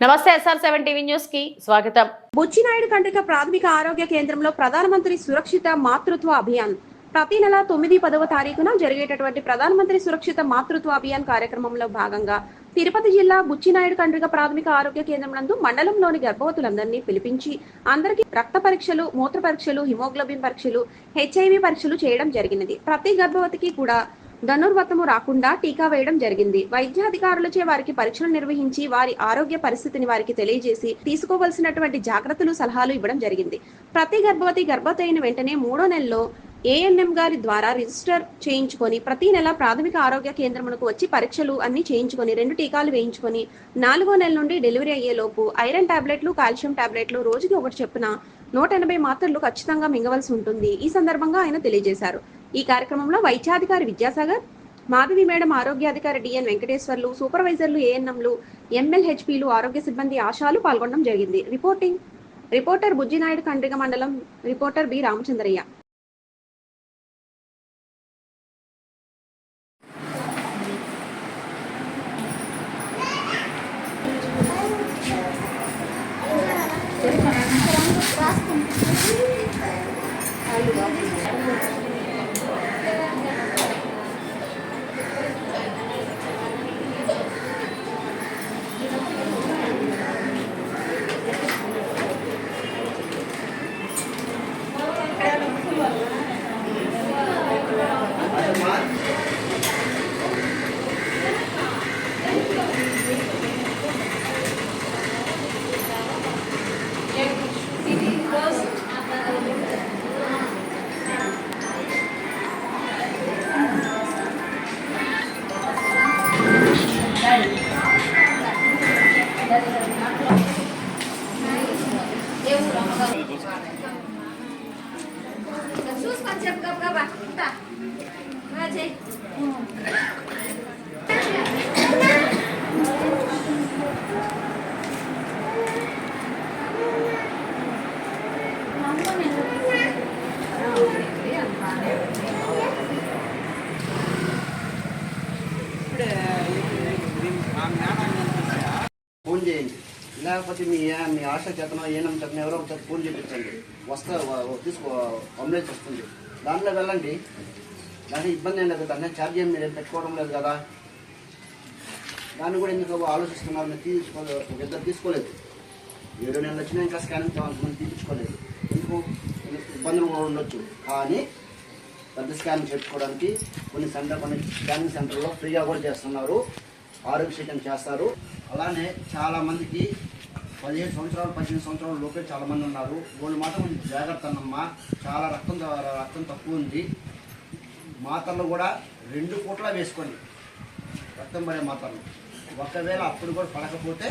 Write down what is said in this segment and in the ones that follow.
నమస్తే SR seven TV న్యూస్కి స్వాగతం బుచ్చినాయుడు కంటిక ప్రాథమిక ఆరోగ్య కేంద్రంలో ప్రధానమంత్రి సురక్షిత మాతృత్వ అభియాన్. ప్రతి నెల తొమ్మిది పదవ తారీఖున జరిగేటటువంటి ప్రధానమంత్రి సురక్షిత మాతృత్వ అభియాన్ కార్యక్రమంలో భాగంగా తిరుపతి జిల్లా బుచ్చినాయుడు కండ్రిక ప్రాథమిక ఆరోగ్య కేంద్రం నందు మండలంలోని గర్భవతులందరినీ పిలిపించి అందరికీ రక్త పరీక్షలు మూత్ర పరీక్షలు హిమోగ్లోబిన్ పరీక్షలు హెచ్ఐవి పరీక్షలు చేయడం జరిగినది. ప్రతి గర్భవతికి కూడా ధనుర్వతము రాకుండా టీకా వేయడం జరిగింది. వైద్యాధికారులచే వారికి పరీక్షలు నిర్వహించి వారి ఆరోగ్య పరిస్థితిని వారికి తెలియజేసి తీసుకోవలసినటువంటి జాగ్రత్తలు సలహాలు ఇవ్వడం జరిగింది. ప్రతి గర్భవతి గర్భవతి అయిన వెంటనే మూడో నెలలో ఏఎన్ఎం గారి ద్వారా రిజిస్టర్ చేయించుకొని ప్రతి నెల ప్రాథమిక ఆరోగ్య కేంద్రమునకు వచ్చి పరీక్షలు అన్ని చేయించుకొని రెండు టీకాలు వేయించుకొని నాలుగో నెల నుండి డెలివరీ అయ్యేలోపు ఐరన్ టాబ్లెట్లు కాల్షియం టాబ్లెట్లు రోజుకి ఒకటి చొప్పున నూట ఎనభై మాత్రలు ఖచ్చితంగా మింగవలసి ఉంటుంది. ఈ సందర్భంగా ఆయన తెలియజేశారు. ఈ కార్యక్రమంలో వైద్యాధికారి విద్యాసాగర్ మాధవి మేడం ఆరోగ్యాధికారి డిఎన్ వెంకటేశ్వర్లు సూపర్వైజర్లు ఏఎన్ఎంలు ఎంఎల్హెచ్పిలు ఆరోగ్య సిబ్బంది ఆశాలు పాల్గొనడం జరిగింది. రిపోర్టింగ్. రిపోర్టర్ బుజ్జినాయుడు కండ్రిగ మండలం. Reporter B Ramachandraiah. చూసుకొని ఫోన్ చేయండి. లేకపోతే మీ మీ ఆశ చేతనో ఏనం చేతనో ఎవరో ఒకసారి ఫోన్ చేయించండి వస్తా తీసుకో అంబులెన్స్ వస్తుంది. దాంట్లో వెళ్ళండి. దానికి ఇబ్బంది ఏం లేదు దాని ఛార్జ్ ఏం మీరు పెట్టుకోవడం లేదు కదా. దాన్ని కూడా ఎందుకు ఆలోచిస్తున్నారు? మీరు తీసుకోలేదు ఇద్దరు తీసుకోలేదు. ఏడు నెలలు వచ్చినా ఇంకా స్కానింగ్ మంది తీపించుకోలేదు ఎందుకు? ఇబ్బందులు కూడా ఉండొచ్చు. కానీ పెద్ద స్కానింగ్ చేసుకోవడానికి కొన్ని సెంటర్ కొన్ని స్కానింగ్ సెంటర్లో ఫ్రీగా కూడా చేస్తున్నారు. ఆరోగ్య శీటం చేస్తారు. అలానే చాలామందికి పదిహేను సంవత్సరాలు పద్దెనిమిది సంవత్సరాల లోపే చాలామంది ఉన్నారు. వాళ్ళు మాత్రం జాగ్రత్త అన్నమ్మా చాలా రక్తం రక్తం తక్కువ ఉంది. మాత్రలు కూడా రెండు పూటలా వేసుకోండి. రక్తం పడే మాత్రలు. ఒకవేళ అప్పుడు కూడా పడకపోతే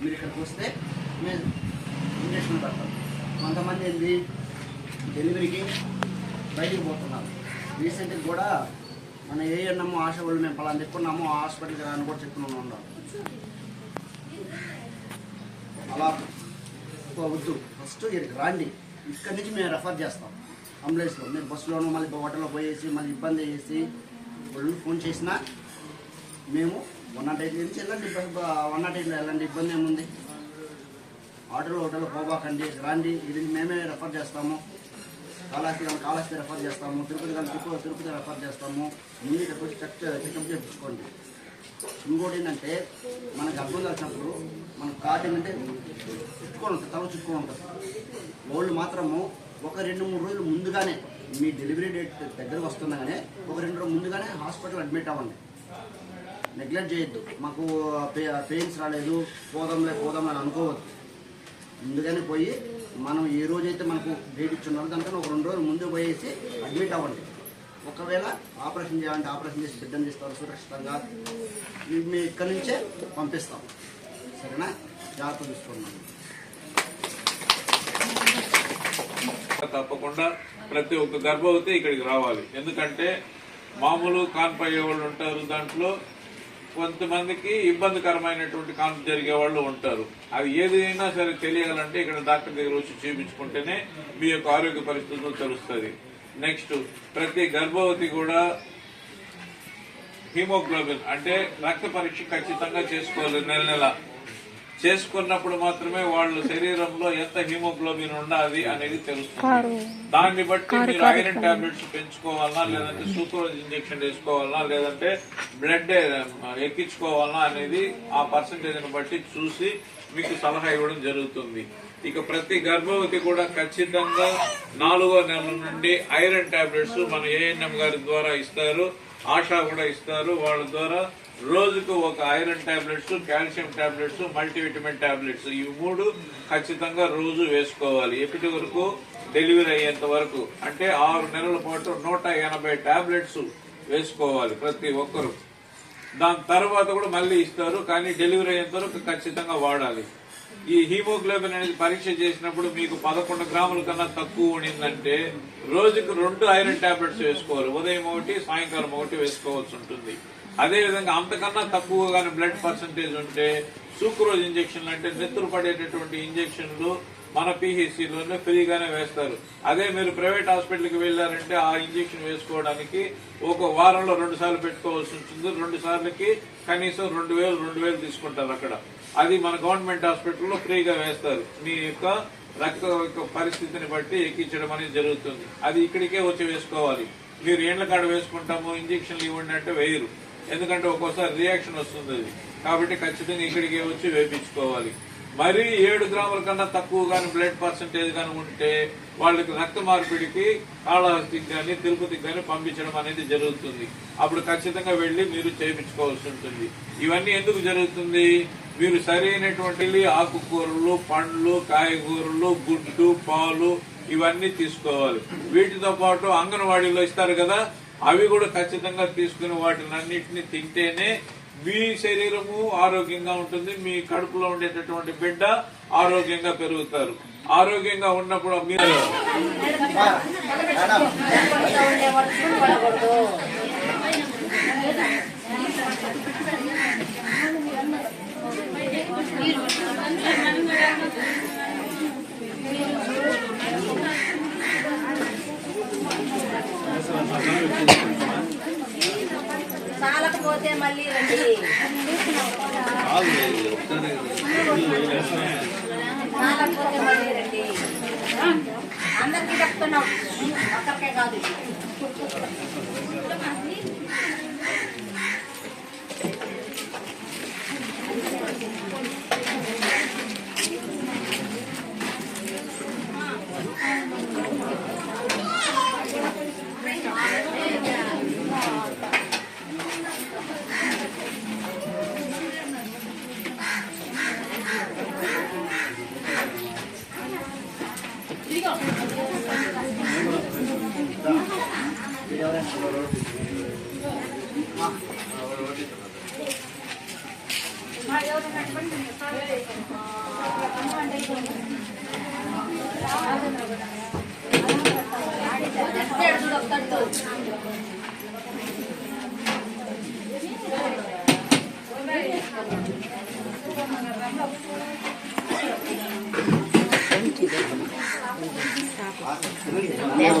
మీరు ఇక్కడికి వస్తే మేము ఇంజక్షన్ పెడతారు. కొంతమంది ఏంది? డెలివరీకి బయటికి పోతున్నారు. రీసెంట్గా కూడా మన ఏ అన్నామో ఆశ వాళ్ళు మేము పలానా చెప్పుకున్నాము హాస్పిటల్కి రాని కూడా చెప్పుకున్నాము ఉన్నాం అలా వద్దు. ఫస్ట్ ఇక్కడికి రాండి. ఇక్కడి నుంచి మేము రెఫర్ చేస్తాం. అంబులెన్స్లో. మీరు బస్సులోనూ మళ్ళీ హోటల్లో పోయేసి మళ్ళీ ఇబ్బంది చేసి వాళ్ళు ఫోన్ చేసినా మేము వన్ నాట్ ఎయిట్ నుంచి వెళ్ళండి వన్ నాట్ ఎయిట్లో వెళ్ళండి ఇబ్బంది ఏముంది? ఆటోలో హోటల్లో పోబాకండి రాండి ఇది మేమే రెఫర్ చేస్తాము. కాళహస్తి కానీ కాళహస్తి రెఫర్ చేస్తాము తిరుపతి కానీ తిరుపతి తిరుపతి రెఫర్ చేస్తాము. ముందు ఇక్కడికి వచ్చి చెక్ చెకప్ చేయించుకోండి ఇంకోటి ఏంటంటే మనకు అర్థం కలిసినప్పుడు మన కార్డు ఏంటంటే చుట్టుకొని ఉంటుంది తల చుట్టుకొని ఉంటుంది. వాళ్ళు మాత్రము ఒక రెండు మూడు రోజులు ముందుగానే మీ డెలివరీ డేట్ దగ్గరకు వస్తుండగానే ఒక రెండు రోజులు ముందుగానే హాస్పిటల్ అడ్మిట్ అవ్వండి. నెగ్లెక్ట్ చేయొద్దు. మాకు పెయిన్స్ రాలేదు పోదాంలే పోదాం అని అనుకోవద్దు. ముందుగానే పోయి మనం ఏ రోజైతే మనకు డేట్ ఇచ్చున్నారో దానికన్నా ఒక రెండు రోజులు ముందు పోయేసి అడ్మిట్ అవ్వండి. ఒకవేళ ఆపరేషన్ చేయాలంటే ఆపరేషన్ చేసి బిడ్డను తీస్తారు సురక్షితంగా ఇవి మేము ఇక్కడి నుంచే పంపిస్తాం. సరేనా? జాగ్రత్త తీసుకున్నాం తప్పకుండా ప్రతి ఒక్క గర్భవతి ఇక్కడికి రావాలి. ఎందుకంటే మామూలు కాన్పు వాళ్ళు ఉంటారు దాంట్లో కొంతమందికి ఇబ్బందికరమైనటువంటి కాన్పు జరిగే వాళ్ళు ఉంటారు. అది ఏదైనా సరే తెలియాలంటే ఇక్కడ డాక్టర్ దగ్గర వచ్చి చూపించుకుంటేనే మీ యొక్క ఆరోగ్య పరిస్థితులు తెలుస్తుంది. నెక్స్ట్ ప్రతి గర్భవతి కూడా హీమోగ్లోబిన్ అంటే రక్త పరీక్ష ఖచ్చితంగా చేసుకోవాలి నెల నెల. చేసుకున్నప్పుడు మాత్రమే వాళ్ళ శరీరంలో ఎంత హిమోగ్లోబిన్ ఉండాలి అనేది తెలుస్తుంది. దాన్ని బట్టి మీరు ఐరన్ టాబ్లెట్స్ పెంచుకోవాలన్నా లేదంటే సూక్రోజ్ ఇంజెక్షన్ వేసుకోవాలన్నా లేదంటే బ్లడ్ ఎక్కించుకోవాలన్నా అనేది ఆ పర్సంటేజ్ బట్టి చూసి మీకు సలహా ఇవ్వడం జరుగుతుంది. ఇక ప్రతి గర్భవతి కూడా ఖచ్చితంగా నాలుగో నెల నుండి ఐరన్ టాబ్లెట్స్ మన ఏఎన్ఎం గారి ద్వారా ఇస్తారు. ఆశా కూడా ఇస్తారు. వాళ్ళ ద్వారా రోజుకు ఒక iron tablets calcium tablets multivitamin tablets ఇవి మూడు ఖచ్చితంగా రోజు వేసుకోవాలి. ఎప్పటి వరకు? డెలివరీ అయ్యేంత వరకు. అంటే ఆరు నెలల పాటు నూట ఎనభై టాబ్లెట్స్ వేసుకోవాలి ప్రతి ఒక్కరు. దాని తర్వాత కూడా మళ్ళీ ఇస్తారు కానీ డెలివరీ అయ్యేంత వరకు ఖచ్చితంగా వాడాలి. ఈ హీమోగ్లోబిన్ అనేది పరీక్ష చేసినప్పుడు మీకు పదకొండు గ్రాముల కన్నా తక్కువ ఉండిందంటే రోజుకు రెండు ఐరన్ టాబ్లెట్స్ వేసుకోవాలి. ఉదయం ఒకటి సాయంకాలం ఒకటి వేసుకోవాల్సి ఉంటుంది. అదే విధంగా అంతకన్నా తక్కువ కానీ బ్లడ్ పర్సంటేజ్ ఉంటే సూక్రోజ్ ఇంజెక్షన్లు అంటే నెత్తులు పడేటటువంటి ఇంజెక్షన్లు మన పిహెచ్సిలోనే ఫ్రీగానే వేస్తారు. అదే మీరు ప్రైవేట్ హాస్పిటల్కి వెళ్ళారంటే ఆ ఇంజెక్షన్ వేసుకోవడానికి ఒక వారంలో రెండు సార్లు పెట్టుకోవాల్సి ఉంటుంది. రెండు సార్లకి కనీసం రెండు వేలు రెండు వేలు తీసుకుంటారు అక్కడ. అది మన గవర్నమెంట్ హాస్పిటల్లో ఫ్రీగా వేస్తారు. మీ యొక్క రక్త యొక్క పరిస్థితిని బట్టి ఎక్కించడం అనేది జరుగుతుంది. అది ఇక్కడికే వచ్చి వేసుకోవాలి. మీరు ఏండ్ల కాడ వేసుకుంటాము ఇంజక్షన్లు ఇవ్వండి అంటే వేయరు. ఎందుకంటే ఒక్కోసారి రియాక్షన్ వస్తుంది. అది కాబట్టి ఖచ్చితంగా ఇక్కడికే వచ్చి వేపించుకోవాలి. మరీ ఏడు గ్రాముల కన్నా తక్కువ కానీ బ్లడ్ పర్సంటేజ్ కానీ ఉంటే వాళ్ళకి రక్త మార్పిడికి కాళహస్తికి కానీ తిరుపతికి కానీ పంపించడం అనేది జరుగుతుంది. అప్పుడు ఖచ్చితంగా వెళ్ళి మీరు చేయించుకోవాల్సి ఉంటుంది. ఇవన్నీ ఎందుకు జరుగుతుంది? మీరు సరైనటువంటి ఆకుకూరలు పండ్లు కాయగూరలు గుడ్డు పాలు ఇవన్నీ తీసుకోవాలి. వీటితో పాటు అంగన్వాడీలో ఇస్తారు కదా అవి కూడా ఖచ్చితంగా తీసుకుని వాటిని అన్నిటిని తింటేనే మీ శరీరము ఆరోగ్యంగా ఉంటుంది మీ కడుపులో ఉండేటటువంటి బిడ్డ ఆరోగ్యంగా పెరుగుతారు. ఆరోగ్యంగా ఉన్నప్పుడు మీరు మీరు చెప్తున్నాం ఒక్కరికే కాదు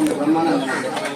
ಬ್ರಹ್ಮಾನಂದ